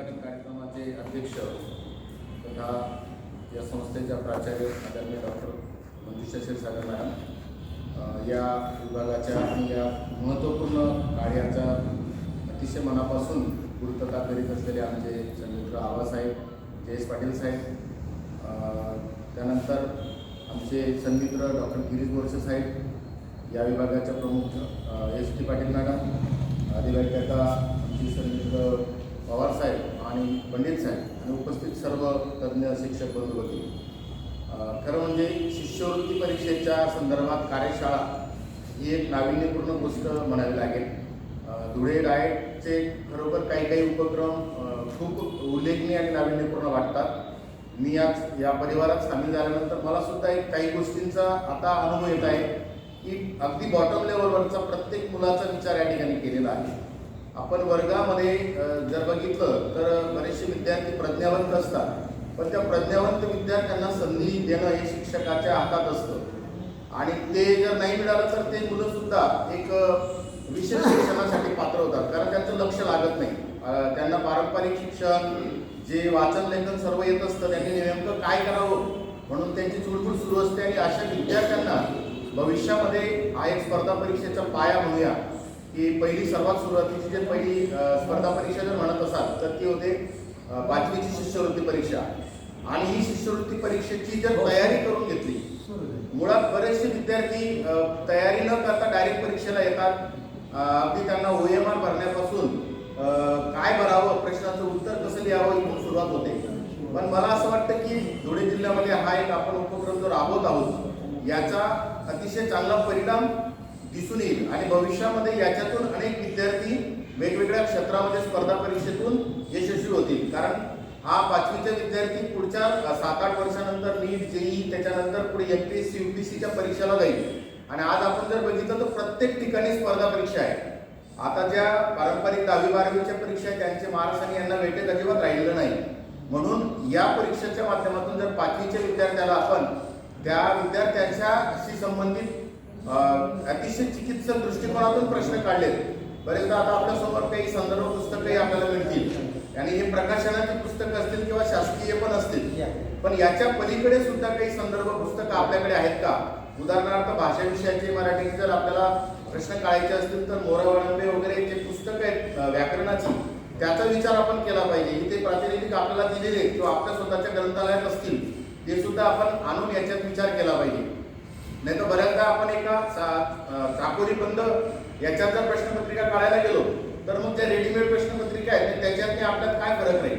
उद्घाटन कार्यक्रमाचे अध्यक्ष तथा या संस्थेच्या प्राचार्य आदरणीय डॉक्टर मंजुषा क्षीरसागर मॅडम या विभागाच्या आणि या महत्त्वपूर्ण कार्याचा अतिशय मनापासून पूर्तता करीत असलेले आमचे सन्मित्र आबासाहेब जयेश पाटील साहेब त्यानंतर आमचे सन्मित्र डॉक्टर गिरीश बोरसे साहेब या विभागाच्या प्रमुख एस टी पाटील मॅडम अधिवेशनाचा आमचे सन्मित्र पवार साहेब आणि पंडित साहेब आणि उपस्थित सर्व तज्ज्ञ शिक्षक बंधू होते खरं म्हणजे शिष्यवृत्ती परीक्षेच्या संदर्भात कार्यशाळा ही एक नाविन्यपूर्ण गोष्ट म्हणावी लागेल. धुळे डाएटचे खरोखर काही काही उपक्रम खूप उल्लेखनीय आणि नाविन्यपूर्ण वाटतात. मी आज या परिवारात सामील झाल्यानंतर मला सुद्धा एक काही गोष्टींचा आता अनुभव येत आहे की अगदी बॉटम लेवलवरचा प्रत्येक मुलाचा विचार या ठिकाणी केलेला आहे. आपण वर्गामध्ये जर बघितलं तर बरेचसे विद्यार्थी प्रज्ञावंत असतात. पण त्या प्रज्ञावंत विद्यार्थ्यांना संधी देणं हे शिक्षकाच्या हातात असतं. आणि ते जर नाही मिळालं तर ते मुलं सुद्धा एक विशेष शिक्षणासाठी पात्र होतात. कारण त्यांचं लक्ष लागत नाही. त्यांना पारंपरिक शिक्षण जे वाचन लेखन सर्व येत असतं. त्यांनी नेमकं काय करावं? म्हणून त्यांची चुळबुळ सुरू असते. आणि अशा विद्यार्थ्यांना भविष्यामध्ये हा एक स्पर्धा परीक्षेचा पाया म्हणूया. की पहिली सर्वात सुरुवातीची जे पहिली स्पर्धा परीक्षा जर म्हणत असाल तर ती होते पाचवीची शिष्यवृत्ती परीक्षा. आणि ही शिष्यवृत्ती परीक्षेची जर तयारी करून घेतली मुळात बरेचसे विद्यार्थी तयारी न करता डायरेक्ट परीक्षेला येतात. अगदी त्यांना ओएमआर भरण्यापासून काय भरावं प्रश्नाचं उत्तर कसं लिहावं इथून सुरुवात होते. पण मला असं वाटतं की धुळे जिल्ह्यामध्ये हा एक आपण उपक्रम जो राबवत आहोत याचा अतिशय चांगला परिणाम दिसून येईल. आणि भविष्यामध्ये याच्यातून अनेक विद्यार्थी वेगवेगळ्या क्षेत्रामध्ये स्पर्धा परीक्षेतून यशस्वी होतील. कारण हा पाचवीचे विद्यार्थी पुढच्या सात आठ वर्षानंतर नीट जेई त्याच्यानंतर पुढे M P S C U P सीच्या परीक्षेला जाईल. आणि आज आपण जर बघितलं तर प्रत्येक ठिकाणी स्पर्धा परीक्षा आहे. आता ज्या पारंपरिक दहावी बारावीच्या परीक्षा आहेत त्यांचे मार्क्स आणि यांना वेटेज अजिबात राहिलेलं नाही. म्हणून या परीक्षेच्या माध्यमातून जर पाचवीच्या विद्यार्थ्याला आपण त्या विद्यार्थ्यांच्याशी संबंधित अतिशय चिकित्सक दृष्टिकोनातून प्रश्न काढलेत. बरेचदा आता आपल्यासमोर काही संदर्भ पुस्तकही आपल्याला मिळतील. आणि हे प्रकाशनाची पुस्तकं असतील किंवा शासकीय पण असतील. पण याच्या पलीकडे सुद्धा काही संदर्भ पुस्तकं आपल्याकडे आहेत का? उदाहरणार्थ भाषा विषयाचे मराठीचे जर आपल्याला प्रश्न काढायचे असतील तर मोरावळंबे वगैरे जे पुस्तक आहेत व्याकरणाची त्याचा विचार आपण केला पाहिजे. इथे प्रातिनिधिक आपल्याला दिलेले किंवा आपल्या स्वतःच्या ग्रंथालयात असतील. ते सुद्धा आपण आणून याच्यात विचार केला पाहिजे. नाही तर बऱ्याचदा आपण एका सा- चाकोरी बंद याच्यात जर प्रश्नपत्रिका काढायला गेलो तर मग त्या रेडीमेड प्रश्नपत्रिका आहेत त्याच्यात आपल्यात काय फरक नाही.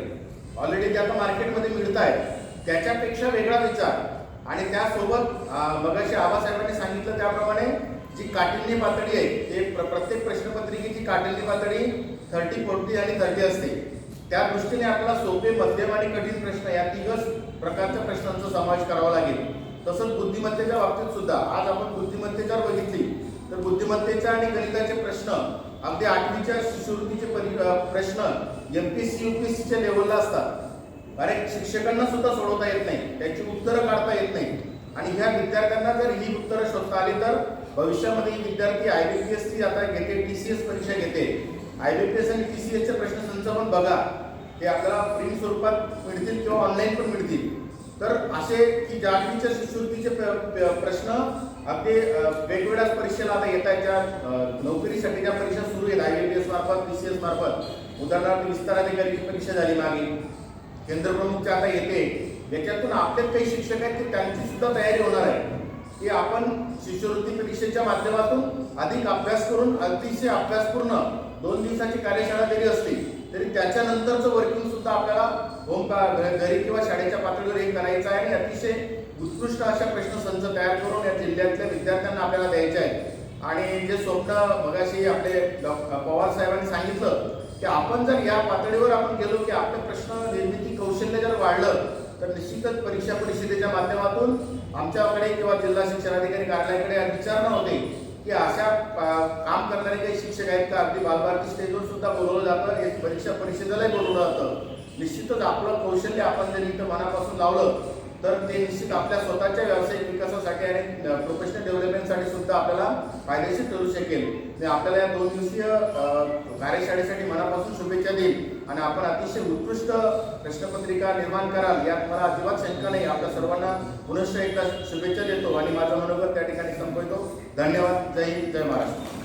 ऑलरेडी ज्या आता मार्केटमध्ये मिळत आहेत त्याच्यापेक्षा वेगळा विचार. आणि त्यासोबत मगाशी आबासाहेबांनी सांगितलं त्याप्रमाणे जी काठिण्य पातळी आहे ते प्र- प्रत्येक प्रश्नपत्रिकेची काठिण्य पातळी थर्टी फोर्टी आणि थर्टी असते. त्या दृष्टीने आपल्याला सोपे मध्यम आणि कठीण प्रश्न या तिघच प्रकारच्या प्रश्नांचा समावेश करावा लागेल. तसंच बुद्धिमत्तेच्या बाबतीत सुद्धा. आज आपण बुद्धिमत्तेच्या बघितली. तर बुद्धिमत्तेच्या आणि गणिताचे प्रश्न अगदी आठवीच्या शिष्यवृत्तीचे परी प्रश्न M P S C U P लेवलला असतात. अरे शिक्षकांना सुद्धा सोडवता येत नाही. त्याची उत्तरं काढता येत नाही. आणि ह्या विद्यार्थ्यांना जर ही उत्तरं शोधता आली तर भविष्यामध्ये ही विद्यार्थी आय बी पी एसची आता घेते टी सी एस परीक्षा घेते. आय बी पी एस आणि टी सी एसचे प्रश्नसंच पण बघा. ते आपल्याला प्रिंट स्वरूपात मिळतील किंवा ऑनलाईन पण मिळतील. तर असे की जागतिकच्या शिष्यवृत्तीचे प्र- प्रश्न अगदी वेगवेगळ्याच वेगवेगळ्या परीक्षेला आता येत आहेत ज्या नोकरीसाठी ज्या परीक्षा सुरू आहेत आय बी पी एस मार्फत पी सी एस मार्फत उदाहरणार्थ विस्तार अधिकारीची परीक्षा झाली मागे केंद्रप्रमुख आता येते याच्यातून आपल्यात काही शिक्षक आहेत की त्यांची सुद्धा तयारी होणार आहे की आपण शिष्यवृत्ती परीक्षेच्या माध्यमातून अधिक अभ्यास करून अतिशय अभ्यासपूर्ण दोन दिवसाची कार्यशाळा जरी असली तरी त्याच्यानंतरचं वर्किंग सुद्धा आपल्याला होम घरी किंवा शाळेच्या पातळीवर हे करायचं आहे आणि अतिशय उत्कृष्ट अशा प्रश्नसंच तयार करून या जिल्ह्यातल्या विद्यार्थ्यांना आपल्याला द्यायचे आहे आणि जे स्वप्न मगाशी आपले डॉ- पवार साहेबांनी सांगितलं की आपण जर या पातळीवर आपण गेलो की आपलं प्रश्न निर्मिती कौशल्य जर वाढलं तर निश्चितच परीक्षा परिषदेच्या माध्यमातून आमच्याकडे किंवा जिल्हा शिक्षणाधिकारी कार्यालयाकडे विचारणा होते. की अशा काम करणारे काही शिक्षक आहेत का? अगदी बालभारती स्टेजवर सुद्धा बोलवलं जातं. एक परीक्षा परिषदेलाही बोलवलं जातं. निश्चितच आपलं कौशल्य आपण जर इथं मनापासून लावलं तर ते निश्चित आपल्या स्वतःच्या व्यावसायिक विकासासाठी आणि प्रोफेशनल डेव्हलपमेंटसाठी सुद्धा आपल्याला फायदेशीर ठरू शकेल. मी आपल्याला या दोन दिवसीय कार्यशाळेसाठी मनापासून शुभेच्छा देईल. आणि आपण अतिशय उत्कृष्ट प्रश्नपत्रिका निर्माण कराल यात मला अजिबात शंका नाही. आपल्या सर्वांना पुनश्च एकदा शुभेच्छा देतो आणि माझा मनोगत त्या ठिकाणी संपवतो. धन्यवाद. जय हिंद. जय महाराष्ट्र.